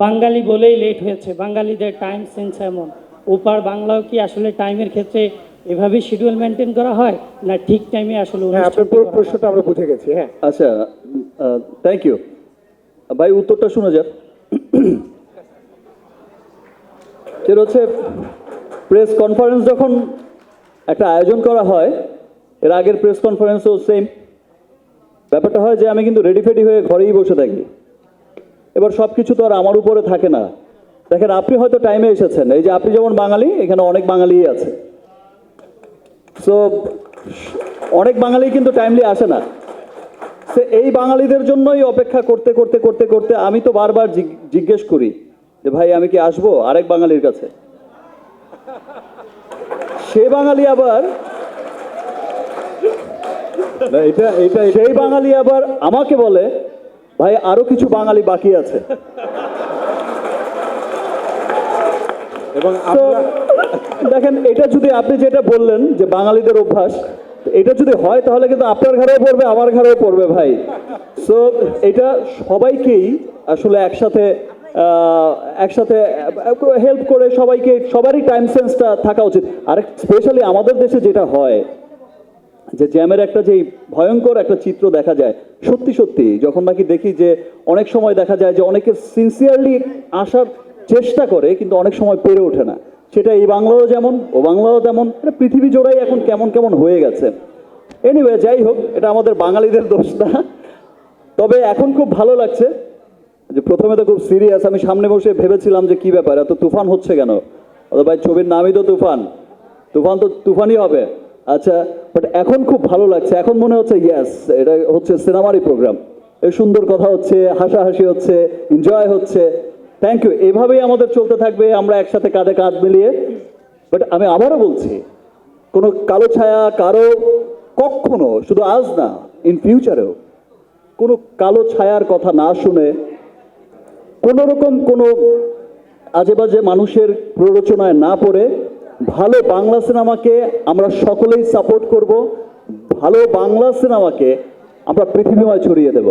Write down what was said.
বাঙালি বলেই লেট হয়েছে। বাঙালিদের টাইম সেন্স এমন। ওপার বাংলাও কি আসলে টাইমের ক্ষেত্রে এভাবে শিডিউল মেনটেন করা হয়? না ঠিক টাইমে আসলে হ্যাঁ আপনার হয়? প্রশ্নটা আমরা বুঝে গেছি হ্যাঁ। আচ্ছা থ্যাংক ইউ ভাই উত্তরটা শোনা যাক। সেটা হচ্ছে প্রেস কনফারেন্স যখন একটা আয়োজন করা হয় এর আগের প্রেস কনফারেন্সও সেম ব্যাপারটা হয় যে আমি কিন্তু রেডি ফেডি হয়ে ঘরেই বসে থাকি। এবার সব কিছু তো আর আমার উপরে থাকে না। দেখেন আপনি হয়তো টাইমে এসেছেন। এই যে আপনি যেমন বাঙালি এখানে অনেক বাঙালিই আছে। সো অনেক বাঙালি কিন্তু টাইমলি আসে না। সে এই বাঙালিদের জন্যই অপেক্ষা করতে করতে করতে করতে আমি তো বারবার জিজ্ঞেস করি যে ভাই আমি কি আসব আরেক বাঙালির কাছে? সে বাঙালি আবার সেই বাঙালি আবার আমাকে বলে ভাই আরও কিছু বাঙালি বাকি আছে। এবং দেখেন এটা যদি আপনি যেটা বললেন যে বাঙালিদের অভ্যাস এটা যদি হয় তাহলে কিন্তু আপনার ঘরেও পড়বে আমার ঘরেও পড়বে ভাই। সো এটা সবাইকেই আসলে একসাথে একসাথে হেল্প করে সবাইকে সবারই টাইম সেন্সটা থাকা উচিত। আর স্পেশালি আমাদের দেশে যেটা হয় যে জ্যামের একটা যে ভয়ঙ্কর একটা চিত্র দেখা যায়, সত্যি সত্যি, যখন নাকি দেখি যে অনেক সময় দেখা যায় যে অনেকে সিনসিয়ারলি আসার চেষ্টা করে, কিন্তু অনেক সময় পেরে ওঠে না। সেটা এই বাংলাও যেমন, ও বাংলাও তেমন, এটা পৃথিবী জোড়াই এখন কেমন কেমন হয়ে গেছে। এনিওয়ে যাই হোক, এটা আমাদের বাঙালিদের দোষ না। তবে এখন খুব ভালো লাগছে যে প্রথমে তো খুব সিরিয়াস আমি সামনে বসে ভেবেছিলাম যে কি ব্যাপার, এত তুফান হচ্ছে কেন? ভাই ছবির নামই তো তুফান। তুফান তো তুফানই হবে। আচ্ছা বাট এখন খুব ভালো লাগছে। এখন মনে হচ্ছে ইয়েস এটা হচ্ছে সিনেমারই প্রোগ্রাম এই সুন্দর কথা হচ্ছে, হাসাহাসি হচ্ছে এনজয় হচ্ছে। থ্যাংক ইউ এভাবেই আমাদের চলতে থাকবে, আমরা একসাথে কাঁধে কাঁধ মিলিয়ে। বাট আমি আবারও বলছি, কোনো কালো ছায়া, কারও কখনো, শুধু আজ না ইন ফিউচারেও কোনো কালো ছায়ার কথা না শুনে, কোনো রকম কোনো আজে বাজে মানুষের প্ররোচনায় না পড়ে ভালো বাংলা সিনেমাকে আমরা সকলেই সাপোর্ট করব ভালো বাংলা সিনেমাকে আমরা পৃথিবীময় ছড়িয়ে দেব।